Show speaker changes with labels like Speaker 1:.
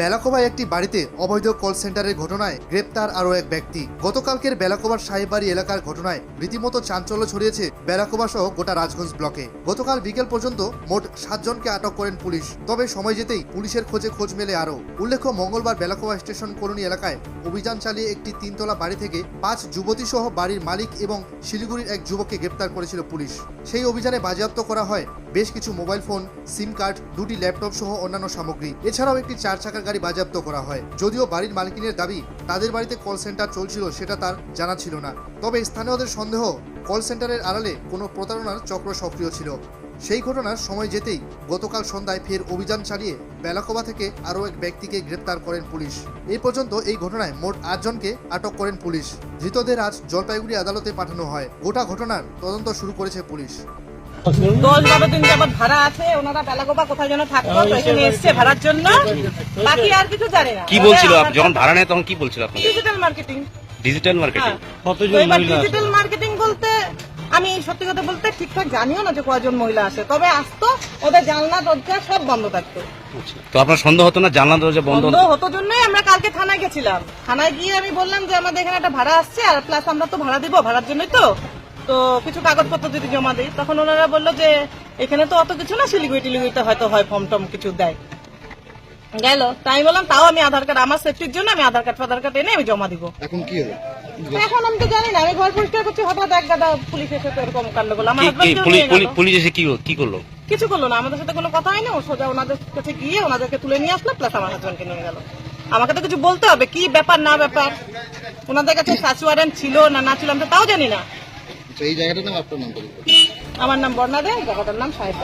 Speaker 1: বেলাকোবায় একটি বাড়িতে অবৈধ কল সেন্টারের ঘটনায় গ্রেপ্তার আরও এক ব্যক্তি। গতকালকের বেলাকোবার সাহেববাড়ি এলাকার ঘটনায় রীতিমতো চাঞ্চল্য ছড়িয়েছে বেলাকোবা সহ গোটা রাজগঞ্জ ব্লকে। গতকাল বিকেল পর্যন্ত মোট সাতজনকে আটক করেন পুলিশ। তবে সময় যেতেই পুলিশের খোঁজে খোঁজ মেলে আরও। উল্লেখ্য, মঙ্গলবার বেলাকোবা স্টেশন কলোনি এলাকায় অভিযান চালিয়ে একটি তিনতলা বাড়ি থেকে পাঁচ যুবতী সহ বাড়ির মালিক এবং শিলিগুড়ির এক যুবককে গ্রেপ্তার করেছিল পুলিশ। সেই অভিযানে বাজেয়াপ্ত করা হয় বেশ কিছু মোবাইল ফোন, সিম কার্ড, দুটি ল্যাপটপ সহ অন্যান্য সামগ্রী। এছাড়াও একটি চার চাকার গাড়ি বাজেয়াপ্ত করা হয়। যদিও বাড়ির মালিকিনের দাবি, তাদের বাড়িতে কল সেন্টার চলছিল সেটা তার জানা ছিল না। তবে স্থানীয়দের সন্দেহ কল সেন্টারের আড়ালে কোনো প্রতারণার চক্র সক্রিয় ছিল। সেই ঘটনার সময় যেতেই গতকাল সন্ধ্যায় ফের অভিযান চালিয়ে বেলাকোবা থেকে আরও এক ব্যক্তিকে গ্রেপ্তার করেন পুলিশ। এই পর্যন্ত এই ঘটনায় মোট আটজনকে আটক করেন পুলিশ। ধৃতদের আজ জলপাইগুড়ি আদালতে পাঠানো হয়। গোটা ঘটনার তদন্ত শুরু করেছে পুলিশ।
Speaker 2: দশ বারো দিন যাবত ভাড়া আছে ওনারা বেলাগোবা কোথায় যেন থাকতো তো এখানে এসছে ভাড়ার জন্য। বাকি আর কিছু জানি না।
Speaker 3: কি বলছিল? আপ- যখন ভাড়া নেয় তখন কি বলছিল আপনাকে?
Speaker 2: Digital marketing
Speaker 3: digital marketing
Speaker 2: digital marketing আমি সত্যি কথা বলতে ঠিকঠাক জানিও না যে কয়জন মহিলা আসে তবে আসতো ওদের জানলা দরজা সব বন্ধ থাকতো।
Speaker 3: তো আপনার সন্দেহ হতো না জানলা দরজা বন্ধ
Speaker 2: বন্ধ হতো? জন্যই আমরা কালকে থানায় গেছিলাম। থানায় গিয়ে আমি বললাম যে আমাদের এখানে একটা ভাড়া আসছে আর প্লাস আমরা তো ভাড়া দিব ভাড়ার জন্যই তো। তো কিছু কাগজপত্র যদি জমা দিই তখন ওনারা বলল যে এখানে তো অত কিছু না শিলিগুড়ি টিলিগুড়িতে হয়তো হয় ফর্ম টম কিছু দেয়। গেল। তাই বললাম তাও আমি আধার কার্ড আমার সেফটির জন্য আমি আধার কার্ড ফাধার কার্ড এনে আমি জমা দিব।
Speaker 1: এখন কি হলো
Speaker 2: এখন আমি তো জানি না আমি ঘর পরিষ্কার করছি হঠাৎ এক গাদা পুলিশ এসে তো এরকম কাণ্ড করল। আমার
Speaker 3: পুলিশ পুলিশ- পুলিশ এসে কি কি করল?
Speaker 2: কিছু করল না আমাদের সাথে কোনো কথা হয়নি ও সোজা ওনাদের কাছে গিয়ে ওনাদেরকে তুলে নিয়ে আসলো প্লাস আমার হাজবেন্ডকে নিয়ে গেল। আমাকে তো কিছু বলতে হবে কি ব্যাপার না ব্যাপার? ওনাদের কাছে ওয়ারেন্ট ছিল না না ছিল আমি তো তাও জানি না।
Speaker 1: এই জায়গাটার নাম আপনার নাম
Speaker 2: আমার নাম বর্ণা দে জায়গাটার নাম সাহেব